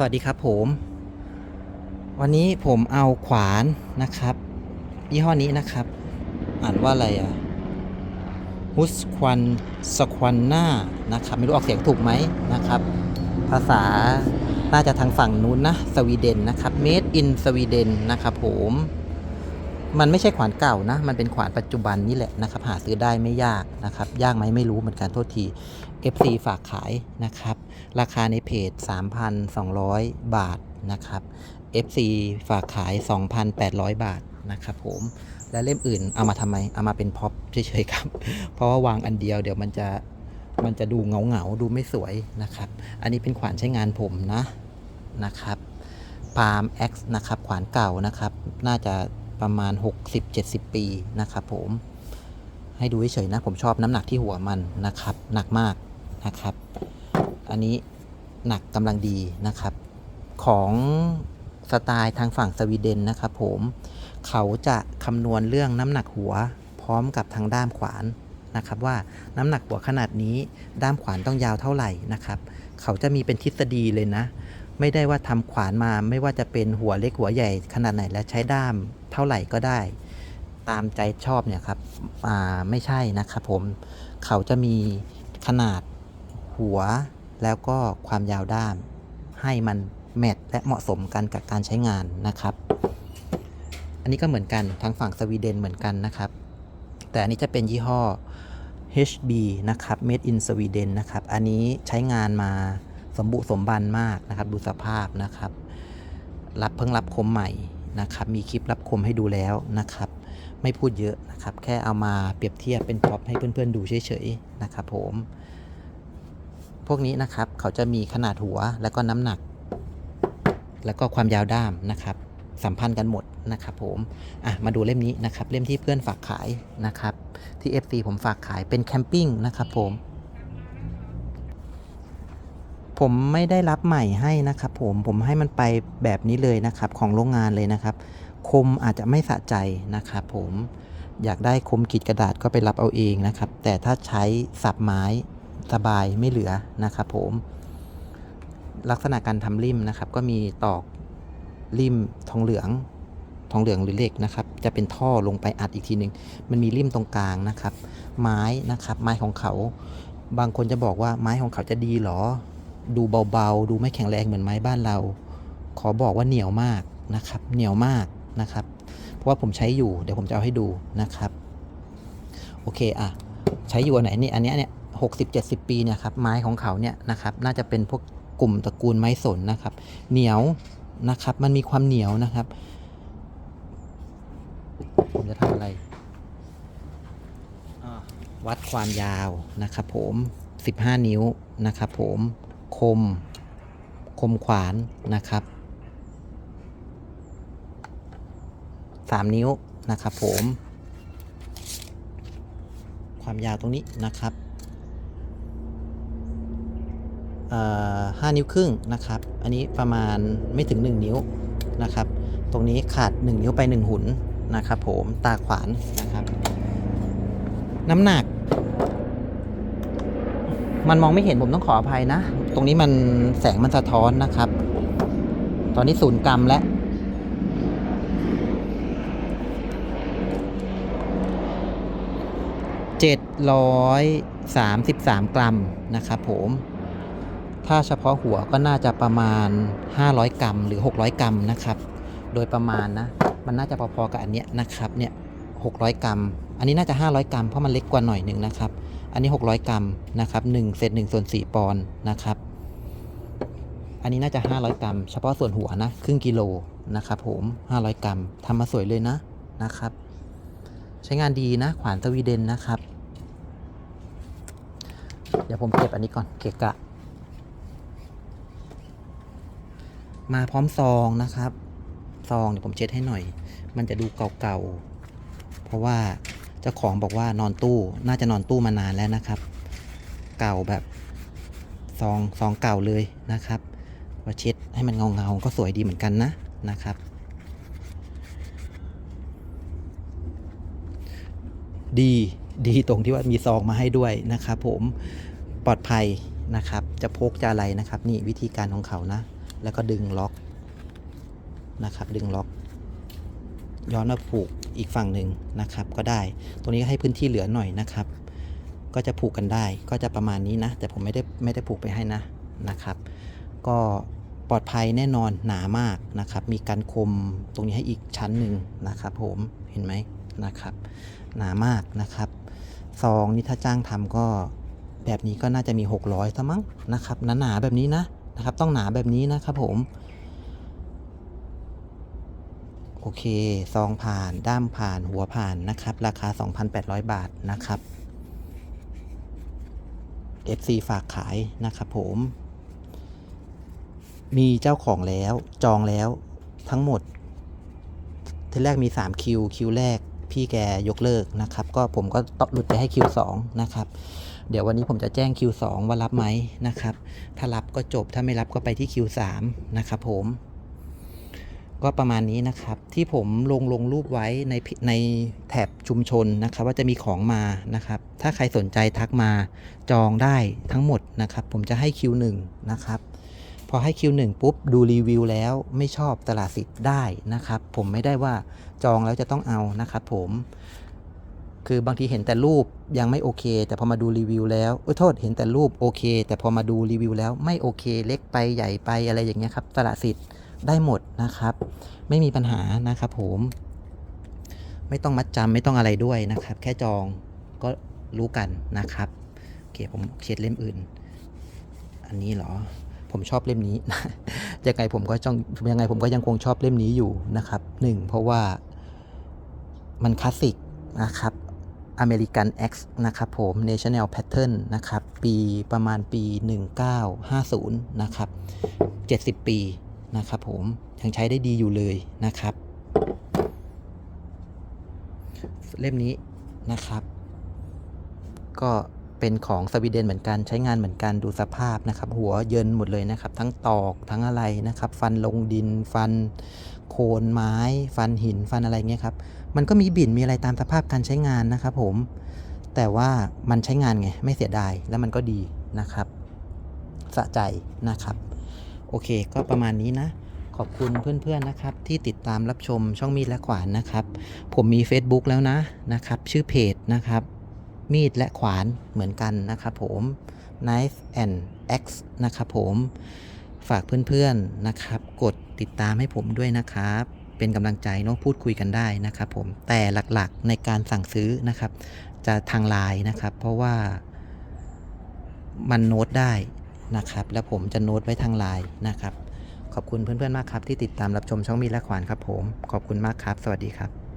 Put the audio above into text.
สวัสดีครับผม วันนี้ผมเอาขวานนะครับ ยี่ห้อนี้นะครับ อ่านว่าอะไรอะฮุสควันสควันหน้านะครับ ไม่รู้ออกเสียงถูกไหมนะครับ ภาษาน่าจะทางฝั่งนู้นนะ สวีเดนนะครับ made in สวีเดนนะครับผม มันไม่ใช่ขวานเก่านะ มันเป็นขวานปัจจุบันนี่แหละนะครับ หาซื้อได้ไม่ยากนะครับ ยากไหมไม่รู้เหมือนกันโทษที FC ฝากขายนะครับ ราคาในเพจ 3,200 บาทนะครับ FC ฝากขาย 2,800 บาทนะครับผมและเล่มอื่นเอามาทำไม เอามาเป็นพ็อปเฉยๆครับ เพราะว่าวางอันเดียวเดี๋ยวมันจะมันจะดูเหงาๆดูไม่สวยนะครับ อันนี้เป็นขวานใช้งานผมนะนะครับ Palm X นะครับ ขวานเก่านะครับ น่าจะ ประมาณ 60-70 ปีนะครับผมให้ดูเฉยๆนะผมชอบน้ำหนักที่หัวมันนะครับ หนักมากนะครับ อันนี้หนักกำลังดีนะครับ ของสไตล์ทางฝั่งสวีเดนนะครับผมเขาจะคำนวณเรื่องน้ำหนักหัวพร้อมกับทางด้ามขวานนะครับว่าน้ำหนักหัวขนาดนี้ด้ามขวานต้องยาวเท่าไหร่นะครับ เขาจะมีเป็นทฤษฎีเลยนะ ไม่ได้ว่าทำขวานมาไม่ว่าจะเป็นหัวเล็กหัวใหญ่ขนาดไหนและใช้ด้ามเท่าไหร่ก็ได้ ตามใจชอบเนี่ยครับอ่าไม่ใช่นะครับผมเขาจะมีขนาดหัวแล้วก็ความยาวด้าม ให้มันแมทและเหมาะสมกันกับการใช้งานนะครับ อันนี้ก็เหมือนกันทางฝั่งสวีเดนเหมือนกันนะครับ แต่อันนี้จะเป็นยี่ห้อ HB นะครับ Made in Sweden นะครับ อันนี้ใช้งานมา สมบุสมบันมากนะครับ ดูสภาพนะครับ รับเพิ่งรับคมใหม่นะครับ มีคลิปรับคมให้ดูแล้วนะครับ ไม่พูดเยอะนะครับ แค่เอามาเปรียบเทียบเป็นพ็อปให้เพื่อนๆดูเฉยๆนะครับ ผม พวกนี้นะครับเขาจะมีขนาดหัวแล้วก็น้ำหนัก แล้วก็ความยาวด้ามนะครับ สัมพันธ์กันหมดนะครับ ผมอะมาดูเล่มนี้นะครับ เล่มที่เพื่อนฝากขายนะครับ ที่ FC ผมฝากขายเป็นแคมปิ้งนะครับ ผม ผมไม่ได้รับใหม่ให้นะครับ ผมผมให้มันไปแบบนี้เลยนะครับของโรงงานเลยนะครับ คมอาจจะไม่สะใจนะครับผมอยากได้คมขีดกระดาษก็ไปรับเอาเองนะครับ แต่ถ้าใช้สับไม้สบายไม่เหลือนะครับผมลักษณะการทำริมนะครับ ก็มีตอกริมทองเหลืองทองเหลืองหรือเหล็กนะครับ จะเป็นท่อลงไปอัดอีกทีหนึ่งมันมีริมตรงกลางนะครับ ไม้นะครับ ไม้ของเขา บางคนจะบอกว่าไม้ของเขาจะดีหรอ ดูเบาๆ ดูไม่แข็งแรงเหมือนไม้บ้านเรา ขอบอกว่าเหนียวมากนะครับ เหนียวมากนะครับ เพราะว่าผมใช้อยู่ เดี๋ยวผมจะเอาให้ดูนะครับ โอเคอะ ใช้อยู่อันไหนนี่ อันนี้เนี่ยหกสิบเจ็ดสิบปีเนี่ยครับ ไม้ของเขาเนี่ยนะครับ น่าจะเป็นพวกกลุ่มตระกูลไม้สนนะครับ เหนียวนะครับ มันมีความเหนียวนะครับ ผมจะทำอะไร วัดความยาวนะครับผม 15 นิ้วนะครับผม คม คมขวานนะครับ3นิ้วนะครับผม ความยาวตรงนี้นะครับเอ่อ5นิ้วครึ่งนะครับ อันนี้ประมาณไม่ถึง 1 นิ้วนะครับ ตรงนี้ขาด 1 นิ้วไป 1 หุ่นนะครับผม ตาขวานนะครับ น้ำหนัก มันมองไม่เห็นผมต้องขออภัยนะ ตรงนี้มันแสงมันสะท้อนนะครับ ตอนนี้ศูนย์กรัมแล้ว733กรัมนะครับผม ถ้าเฉพาะหัวก็น่าจะประมาณ500กรัมหรือ600กรัมนะครับ โดยประมาณนะ มันน่าจะพอๆกับอันเนี้ยนะครับ เนี่ย600กรัม อันนี้น่าจะ500กรัมเพราะมันเล็กกว่าหน่อยหนึ่งนะครับ อันนี้ 600 กรัมนะครับ1เศษ1ส่วน4ปอนด์นะครับ อันนี้น่าจะ 500 กรัม เฉพาะส่วนหัวนะครึ่งกิโลนะครับผม 500 กรัมทำมาสวยเลยนะนะครับ ใช้งานดีนะขวานสวีเดนนะครับ เดี๋ยวผมเก็บอันนี้ก่อนเกะกะ มาพร้อมซองนะครับ ซองเดี๋ยวผมเช็ดให้หน่อย มันจะดูเก่าๆ เพราะว่า จ้าของบอกว่านอนตู้น่าจะนอนตู้มานานแล้วนะครับ เก่าแบบซองซองเก่าเลยนะครับว่าเช็ดให้มันเงาๆก็สวยดีเหมือนกันนะนะครับ ดีดีตรงที่ว่ามีซองมาให้ด้วยนะครับผมปลอดภัยนะครับ จะพกจะอะไรนะครับ นี่วิธีการของเขานะ แล้วก็ดึงล็อกนะครับ ดึงล็อก ย้อนมาผูกอีกฝั่งหนึ่งนะครับ ก็ได้ ตรงนี้ก็ให้พื้นที่เหลือหน่อยนะครับ ก็จะผูกกันได้ ก็จะประมาณนี้นะ แต่ผมไม่ได้ไม่ได้ผูกไปให้นะนะครับ ก็ปลอดภัยแน่นอนหนามากนะครับ มีการคมตรงนี้ให้อีกชั้นหนึ่งนะครับ ผมเห็นไหมนะครับ หนามากนะครับซองนี่ถ้าจ้างทำก็แบบนี้ก็น่าจะมี 600ซะมั้งนะครับหนาๆแบบนี้นะนะครับ ต้องหนาแบบนี้นะครับผม โอเค ซองผ่าน ด้ามผ่าน หัวผ่านนะครับ ราคา 2,800 บาทนะครับ FC ฝากขายนะครับผม มีเจ้าของแล้ว จองแล้วทั้งหมด ทีแรกมี 3 คิว คิวแรกพี่แกยกเลิกนะครับ ก็ผมก็ตหลุดไปให้คิว2นะครับ เดี๋ยววันนี้ผมจะแจ้งคิว2ว่ารับไหมนะครับ ถ้ารับก็จบ ถ้าไม่รับก็ไปที่คิว3นะครับผม ก็ประมาณนี้นะครับที่ผมลงลงรูปไว้ในในแถบชุมชนนะครับ ว่าจะมีของมานะครับ ถ้าใครสนใจทักมาจองได้ทั้งหมดนะครับ ผมจะให้คิวหนึ่งนะครับพอให้คิวหนึ่งปุ๊บดูรีวิวแล้วไม่ชอบตลาดสิทธิ์ได้นะครับ ผมไม่ได้ว่าจองแล้วจะต้องเอานะครับผมคือบางทีเห็นแต่รูปยังไม่โอเค แต่พอมาดูรีวิวแล้วเออโทษเห็นแต่รูปโอเค แต่พอมาดูรีวิวแล้วไม่โอเค เล็กไปใหญ่ไปอะไรอย่างเงี้ยครับตลาดสิทธิ์ ได้หมดนะครับ ไม่มีปัญหานะครับผมไม่ต้องมัดจำไม่ต้องอะไรด้วยนะครับ แค่จองก็รู้กันนะครับโอเคผมเช็ดเล่มอื่น อันนี้เหรอ ผมชอบเล่มนี้ยังไงผมก็จ้องยังไงผมก็ยังคงชอบเล่มนี้อยู่นะครับหนึ่งเพราะว่ามันคลาสสิกนะครับ American X นะครับผม National Pattern นะครับ ปีประมาณปี 1950 นะครับ 70 ปี นะครับผมยังใช้ได้ดีอยู่เลยนะครับ เล่มนี้นะครับ ก็เป็นของสวีเดนเหมือนกันใช้งานเหมือนกันดูสภาพนะครับ หัวเยินหมดเลยนะครับ ทั้งตอกทั้งอะไรนะครับ ฟันลงดิน ฟันโคนไม้ ฟันหินฟันอะไรเงี้ยครับ มันก็มีบิ่นมีอะไรตามสภาพการใช้งานนะครับ ผม แต่ว่ามันใช้งานไงไม่เสียดายแล้วมันก็ดีนะครับ สะใจนะครับ โอเค ก็ประมาณนี้นะ ขอบคุณเพื่อนๆนะครับ ที่ติดตามรับชมช่องมีดและขวานนะครับ ผมมี Facebook แล้วนะนะครับ ชื่อเพจนะครับ มีดและขวานเหมือนกันนะครับผม knife and axe นะครับผมฝากเพื่อนๆนะครับ กดติดตามให้ผมด้วยนะครับ เป็นกำลังใจเนาะพูดคุยกันได้นะครับผมแต่หลักๆในการสั่งซื้อนะครับ จะทางไลน์นะครับ เพราะว่ามันโน้ตได้ นะครับ แล้วผมจะโน้ตไว้ทางไลน์นะครับ ขอบคุณเพื่อนๆมากครับที่ติดตามรับชมช่องมีและขวานครับผม ขอบคุณมากครับ สวัสดีครับ